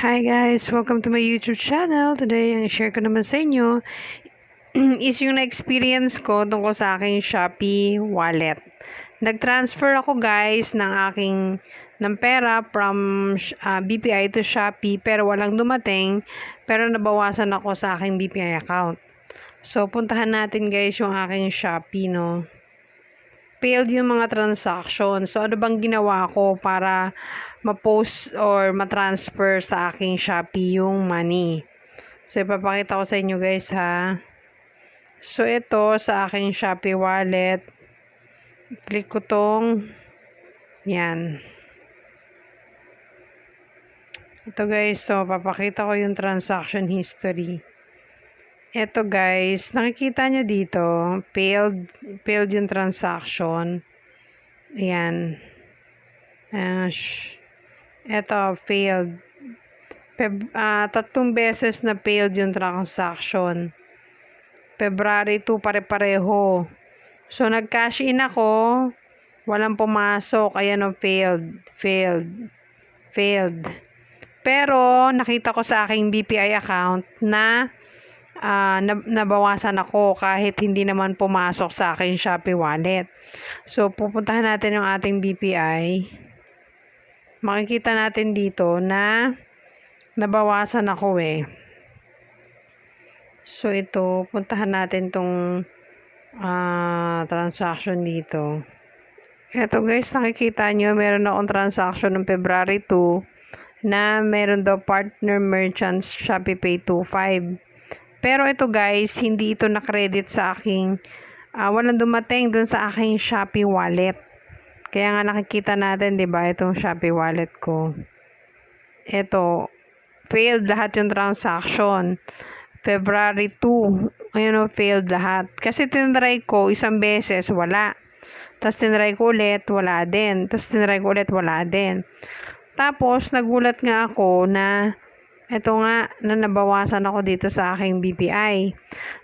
Hi guys! Welcome to my YouTube channel. Today, ang share ko naman sa inyo is yung na-experience ko tungkol sa aking Shopee wallet. Nag-transfer ako guys ng aking ng pera from uh, BPI to Shopee pero walang dumating pero nabawasan ako sa aking BPI account. So, puntahan natin guys yung aking Shopee, no? failed yung mga transaction. So, ano bang ginawa ko para ma-post or ma-transfer sa aking Shopee yung money? So, ipapakita ko sa inyo guys ha. So, ito sa aking Shopee wallet. Click ko tong yan. Ito guys, so papakita ko yung transaction history. Ito guys, nakikita nyo dito, failed, failed yung transaction. Ayan. Uh, ito, failed. Feb, uh, tatlong beses na failed yung transaction. February 2 pare-pareho. So, nag-cash in ako. Walang pumasok. Ayan o, failed. Failed. Failed. Pero, nakita ko sa aking BPI account na uh, nabawasan ako kahit hindi naman pumasok sa akin Shopee wallet. So, pupuntahan natin yung ating BPI. Makikita natin dito na nabawasan ako eh. So, ito, puntahan natin tong uh, transaction dito. Ito guys, nakikita nyo, meron akong transaction ng February 2 na meron daw partner merchants Shopee Pay 25. Pero ito guys, hindi ito na-credit sa aking, uh, walang dumating dun sa aking Shopee wallet. Kaya nga nakikita natin, di ba, itong Shopee wallet ko. Ito, failed lahat yung transaction. February 2, ayun o, failed lahat. Kasi tinry ko isang beses, wala. Tapos tinry ko ulit, wala din. Tapos tinry ko ulit, wala din. Tapos, nagulat nga ako na ito nga, na nabawasan ako dito sa aking BPI.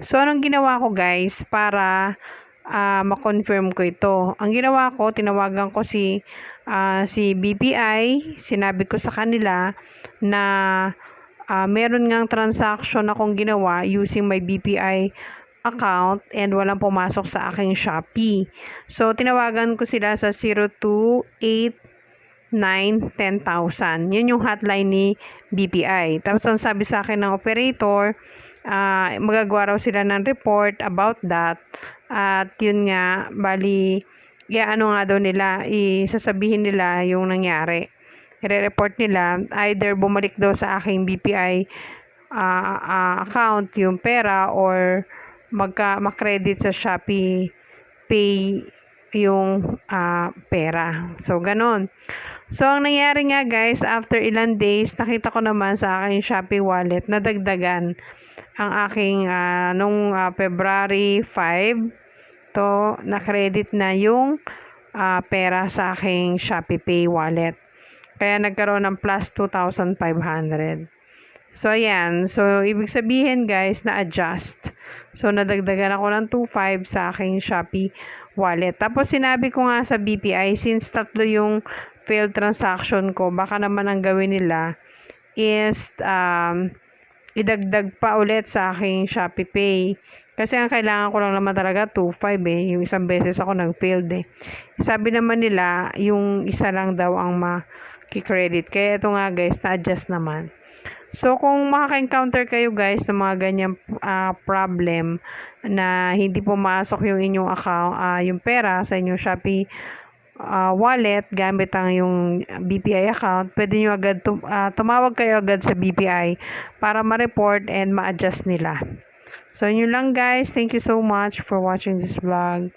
So, anong ginawa ko guys para uh, ma-confirm ko ito? Ang ginawa ko, tinawagan ko si, uh, si BPI, sinabi ko sa kanila na uh, meron ngang transaction akong ginawa using my BPI account and walang pumasok sa aking Shopee. So, tinawagan ko sila sa 028 9, 10,000. Yun yung hotline ni BPI. Tapos ang sabi sa akin ng operator, uh, magagawa raw sila ng report about that. At yun nga, bali, ya ano nga daw nila, isasabihin nila yung nangyari. I-report nila, either bumalik daw sa aking BPI uh, ah, uh, ah, account yung pera or magka makredit sa Shopee Pay yung uh, pera. So, ganon. So, ang nangyari nga guys, after ilang days, nakita ko naman sa aking Shopee wallet na dagdagan ang aking uh, nung uh, February 5 to na-credit na yung uh, pera sa aking Shopee Pay wallet. Kaya nagkaroon ng plus 2,500. So, ayan. So, ibig sabihin guys, na-adjust. So, nadagdagan ako ng 2,500 sa aking Shopee wallet. Tapos, sinabi ko nga sa BPI, since tatlo yung failed transaction ko, baka naman ang gawin nila is um, idagdag pa ulit sa aking Shopee Pay. Kasi ang kailangan ko lang naman talaga 2.5 eh. Yung isang beses ako nag-failed eh. Sabi naman nila, yung isa lang daw ang ma-credit. Kaya ito nga guys, na-adjust naman. So, kung makaka-encounter kayo guys ng mga ganyang uh, problem na hindi pumasok yung inyong account, uh, yung pera sa inyong Shopee uh, wallet gamit ang yung BPI account, pwede nyo agad tum- uh, tumawag kayo agad sa BPI para ma-report and ma-adjust nila. So, yun lang guys. Thank you so much for watching this vlog.